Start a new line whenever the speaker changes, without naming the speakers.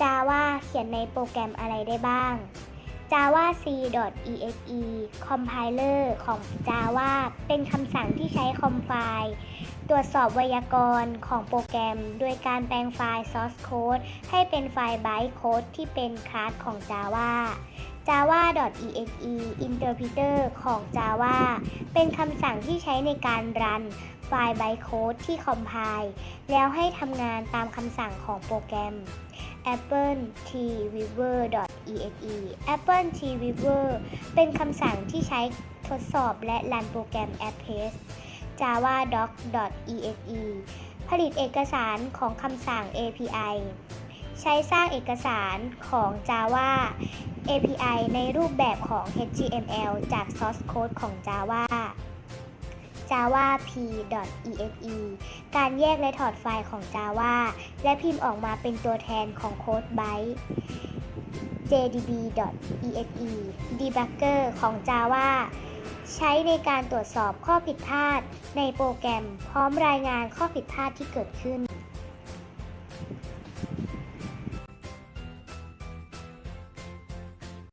Java เขียนในโปรแกรมอะไรได้บ้าง Java C.exe compiler ของ Java เป็นคำสั่งที่ใช้คอมไฟล์ตรวจสอบไวยากรณ์ของโปรแกรม โดยการแปลงไฟล์ source code ให้เป็นไฟล์ byte code ที่เป็นคลาสของ Java java.exe interpreter ของ Java เป็นคำสั่งที่ใช้ในการรันไฟล์ byte code ที่คอมไพล์แล้วให้ทำงานตามคำสั่งของโปรแกรม apple tweaver.exe apple tweaver เป็นคำสั่งที่ใช้ทดสอบและรันโปรแกรม Apex java doc.exe ผลิตเอกสารของคำสั่ง API ใช้สร้างเอกสารของ Java API ในรูปแบบของ HTML จาก source code ของ Java java p.exe การแยกและถอดไฟล์ของ Java และพิมพ์ออกมาเป็นตัวแทนของโค้ดไบต์ jdb.exe debugger ของ Java ใช้ในการตรวจสอบข้อผิดพลาดในโปรแกรม พร้อมรายงานข้อผิดพลาดที่เกิดขึ้น